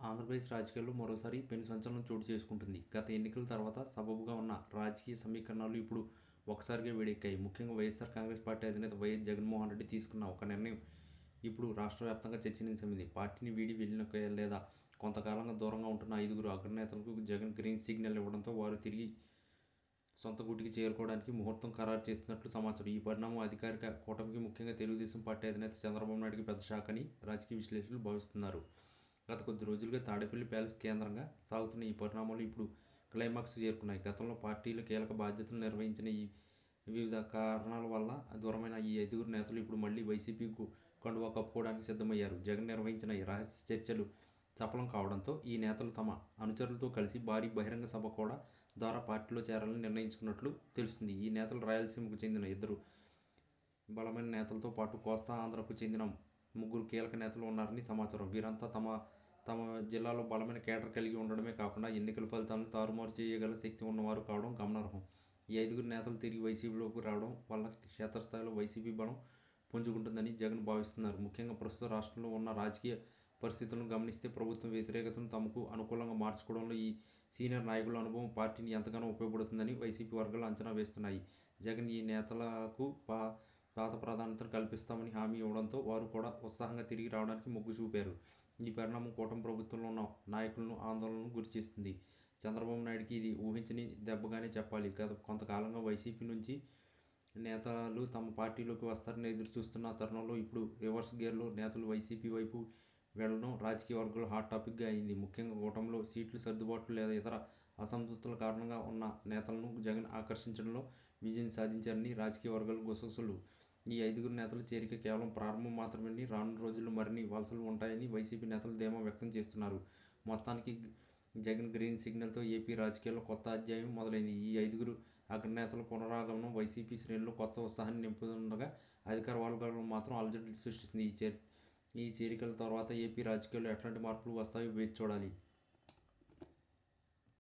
ఆంధ్రప్రదేశ్ రాజకీయాల్లో మరోసారి పెను సంచలనం చోటు చేసుకుంటుంది. గత ఎన్నికల తర్వాత సబబుగా ఉన్న రాజకీయ సమీకరణాలు ఇప్పుడు ఒకసారిగా వేడెక్కాయి. ముఖ్యంగా వైఎస్ఆర్ కాంగ్రెస్ పార్టీ అధినేత వైఎస్ జగన్మోహన్ రెడ్డి తీసుకున్న ఒక నిర్ణయం ఇప్పుడు రాష్ట్ర వ్యాప్తంగా చర్చనీయాంశమైంది. పార్టీని వీడి వెళ్ళిన లేదా కొంతకాలంగా దూరంగా ఉంటున్న ఐదుగురు అగ్రనేతలకు జగన్ గ్రీన్ సిగ్నల్ ఇవ్వడంతో వారు తిరిగి సొంత గుటికి చేరుకోవడానికి ముహూర్తం ఖరారు చేస్తున్నట్లు సమాచారం. ఈ పరిణామం అధికారిక కూటమికి ముఖ్యంగా తెలుగుదేశం పార్టీ అధినేత చంద్రబాబు నాయుడుకి పెద్ద షాక్ అని రాజకీయ విశ్లేషకులు భావిస్తున్నారు. గత కొద్ది రోజులుగా తాడేపల్లి ప్యాలెస్ కేంద్రంగా సాగుతున్న ఈ పరిణామాలు ఇప్పుడు క్లైమాక్స్ చేరుకున్నాయి. గతంలో పార్టీలు కీలక బాధ్యతలు నిర్వహించిన ఈ వివిధ కారణాల వల్ల దూరమైన ఈ ఐదుగురు నేతలు ఇప్పుడు మళ్ళీ వైసీపీకు కండువా కప్పుకోవడానికి సిద్ధమయ్యారు. జగన్ నిర్వహించిన ఈ రహస్య చర్చలు సఫలం కావడంతో ఈ నేతలు తమ అనుచరులతో కలిసి భారీ బహిరంగ సభ కూడా ద్వారా పార్టీలో చేరాలని నిర్ణయించుకున్నట్లు తెలుస్తుంది. ఈ నేతలు రాయలసీమకు చెందిన ఇద్దరు బలమైన నేతలతో పాటు కోస్తా ఆంధ్రకు చెందిన ముగ్గురు కీలక నేతలు ఉన్నారని సమాచారం. వీరంతా తమ తమ జిల్లాలో బలమైన కేటర్ కలిగి ఉండడమే కాకుండా ఎన్నికల ఫలితాలను తారుమారు చేయగల శక్తి ఉన్నవారు కావడం గమనార్హం. ఈ ఐదుగురు నేతలు తిరిగి వైసీపీలోకి రావడం వల్ల క్షేత్రస్థాయిలో వైసీపీ బలం పుంజుకుంటుందని జగన్ భావిస్తున్నారు. ముఖ్యంగా ప్రస్తుత రాష్ట్రంలో ఉన్న రాజకీయ పరిస్థితులను గమనిస్తే ప్రభుత్వం వ్యతిరేకతను తమకు అనుకూలంగా మార్చుకోవడంలో ఈ సీనియర్ నాయకుల అనుభవం పార్టీని ఎంతగానో ఉపయోగపడుతుందని వైసీపీ వర్గాలు అంచనా వేస్తున్నాయి. జగన్ ఈ నేతలకు పా పాత ప్రాధాన్యతను కల్పిస్తామని హామీ ఇవ్వడంతో వారు కూడా ఉత్సాహంగా తిరిగి రావడానికి మొగ్గు చూపారు. ఈ పరిణామం కూటమి ప్రభుత్వంలో ఉన్న నాయకులను ఆందోళనకు గురిచేస్తుంది చంద్రబాబు నాయుడుకి ఇది ఊహించని దెబ్బగానే చెప్పాలి. గత కొంతకాలంగా వైసీపీ నుంచి నేతలు తమ పార్టీలోకి వస్తారని ఎదురు చూస్తున్న తరుణంలో ఇప్పుడు రివర్స్ గేర్లో నేతలు వైసీపీ వైపు వెళ్ళడం రాజకీయ వర్గాల్లో హాట్ టాపిక్గా అయింది. ముఖ్యంగా కూటమిలో సీట్లు సర్దుబాట్లు లేదా ఇతర అసంతృప్తుల కారణంగా ఉన్న నేతలను జగన్ ఆకర్షించడంలో విజయం సాధించారని రాజకీయ వర్గాలు గుసగుసలు. ఈ ఐదుగురు నేతల చేరిక కేవలం ప్రారంభం మాత్రమేని రానున్న రోజుల్లో మరిన్ని వలసలు ఉంటాయని వైసీపీ నేతలు ధీమా వ్యక్తం చేస్తున్నారు. మొత్తానికి జగన్ గ్రీన్ సిగ్నల్తో ఏపీ రాజకీయాల్లో కొత్త అధ్యాయం మొదలైంది. ఈ ఐదుగురు అగ్రనేతల పునరాగమనం వైసీపీ శ్రేణుల్లో కొత్త ఉత్సాహాన్ని నింపుతుండగా అధికార వర్గాలు మాత్రం అలజడి సృష్టిస్తుంది. ఈ చేరి ఈ చేరికల తర్వాత ఏపీ రాజకీయాల్లో ఎట్లాంటి మార్పులు వస్తాయో వేచి చూడాలి.